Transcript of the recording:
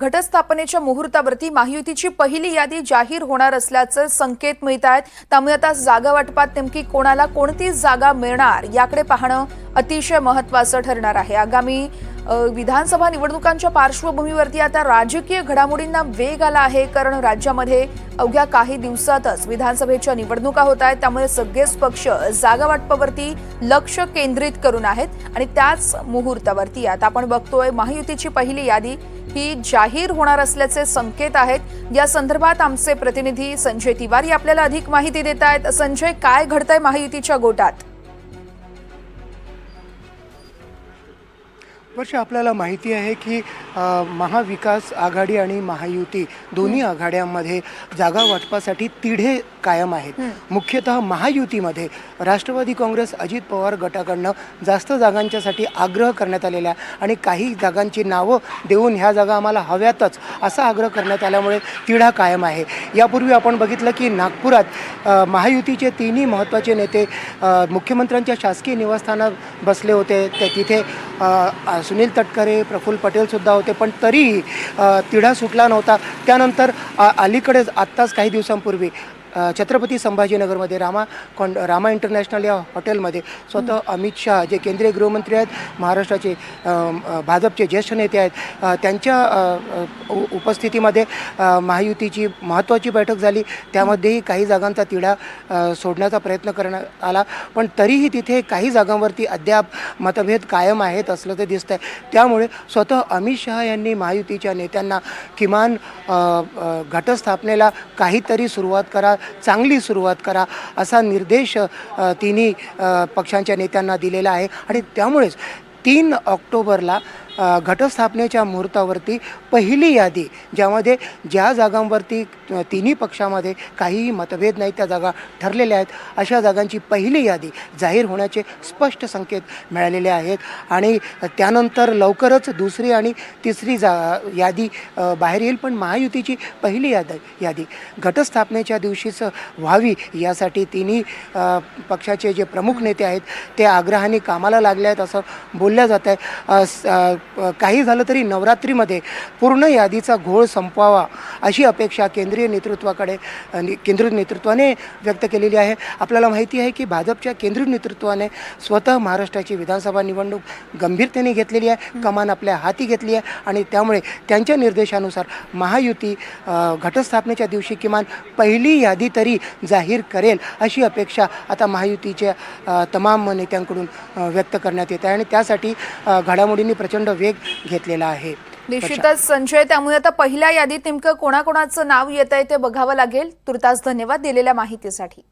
घटस्थापनेच्या मुहूर्तावरती महायुतीची पहिली यादी जाहीर होणार असल्याचे संकेत मिळत आहेत. त्यामुळे आता जागा वाटपात नेमकी कोणाला कोणती जागा मिळणार याकडे पाहणं अतिशय महत्वाचं ठरणार आहे. आगामी विधानसभा निवडणुकांच्या पार्श्वभूमीवरती आता राजकीय घडामोडींना वेग आला आहे. कारण राज्यामध्ये अवघ्या काही दिवसातच विधानसभेच्या निवडणुका होत आहेत. त्यामुळे सगळेच पक्ष जागा वाटपावरती लक्ष केंद्रित करून आहेत. आणि त्याच मुहूर्तावरती आता आपण बघतोय महायुतीची पहिली यादी ही जाहीर होणार असल्याचे संकेत आहेत. या संदर्भात आमचे प्रतिनिधी संजय तिवारी आपल्याला अधिक माहिती देत आहेत. संजय काय घडतंय महायुतीच्या गोटात? वर्ष आपल्याला माहिती आहे की महाविकास आघाडी आणि महायुती दोन्ही आघाड्यांमध्ये जागा वाटपासाठी तिढे कायम आहेत. मुख्यतः महायुतीमध्ये राष्ट्रवादी काँग्रेस अजित पवार गटाकडनं जास्त जागांच्यासाठी आग्रह करण्यात आलेला आहे आणि काही जागांची नावं देऊन ह्या जागा आम्हाला हव्यातच असा आग्रह करण्यात आल्यामुळे तिढा कायम आहे. यापूर्वी आपण बघितलं की नागपुरात महायुतीचे तिन्ही महत्त्वाचे नेते मुख्यमंत्र्यांच्या शासकीय निवासस्थानात बसले होते. ते तिथे सुनील तटकरे प्रफुल्ल पटेलसुद्धा होते पण तरीही तिढा सुटला नव्हता. त्यानंतर अलीकडेच आत्ताच काही दिवसांपूर्वी छत्रपती संभाजीनगरमध्ये रामा कॉन रामा इंटरनॅशनल या हॉटेलमध्ये स्वतः अमित शहा जे केंद्रीय गृहमंत्री आहेत महाराष्ट्राचे भाजपचे ज्येष्ठ नेते आहेत त्यांच्या उपस्थितीमध्ये महायुतीची महत्त्वाची बैठक झाली. त्यामध्येही काही जागांचा तिढा सोडण्याचा प्रयत्न करण्यात आला. पण तरीही तिथे काही जागांवरती अद्याप मतभेद कायम आहेत असलं ते दिसतं आहे त्यामुळे स्वतः अमित शहा यांनी महायुतीच्या नेत्यांना किमान घटस्थापनेला काहीतरी सुरुवात करा चांगली सुरुवात करा असा निर्देश तिन्ही पक्षांच्या नेत्यांना दिलेला आहे. आणि त्यामुळेच तीन ऑक्टोबरला घटस्थापनेच्या मुहूर्तावरती पहिली यादी ज्यामध्ये ज्या जागांवरती तिन्ही पक्षामध्ये काहीही मतभेद नाही त्या जागा ठरलेल्या आहेत. अशा जागांची पहिली यादी जाहीर होण्याचे स्पष्ट संकेत मिळालेले आहेत. आणि त्यानंतर लवकरच दुसरी आणि तिसरी जा यादी बाहेर येईल. पण महायुतीची पहिली याद यादी घटस्थापनेच्या दिवशीच व्हावी यासाठी तिन्ही पक्षाचे जे प्रमुख नेते आहेत ते आग्रहाने कामाला लागले आहेत असं बोलल्या जात आहे. स- काही झालं तरी नवरात्रीमध्ये पूर्ण यादीचा घोळ संपवावा अशी अपेक्षा केंद्रीय नेतृत्वाकडे केंद्रीय नेतृत्वाने व्यक्त केलेली आहे. आपल्याला माहिती आहे की भाजपच्या केंद्रीय नेतृत्वाने स्वतः महाराष्ट्राची विधानसभा निवडणूक गंभीरतेने घेतलेली आहे कमान आपल्या हाती घेतली आहे आणि त्यामुळे त्यांच्या निर्देशानुसार महायुती घटस्थापनेच्या दिवशी किमान पहिली यादी तरी जाहीर करेल अशी अपेक्षा आता महायुतीच्या तमाम नेत्यांकडून व्यक्त करण्यात येत आहे. आणि त्यासाठी घडामोडींनी प्रचंड वेग घेतलेला आहे. निश्चितच संजय त्यामुळे आता पहिल्या यादीत नेमकं कोणाकोणाचं नाव येत आहे ते बघावं लागेल. तुर्तास धन्यवाद दिलेल्या माहितीसाठी.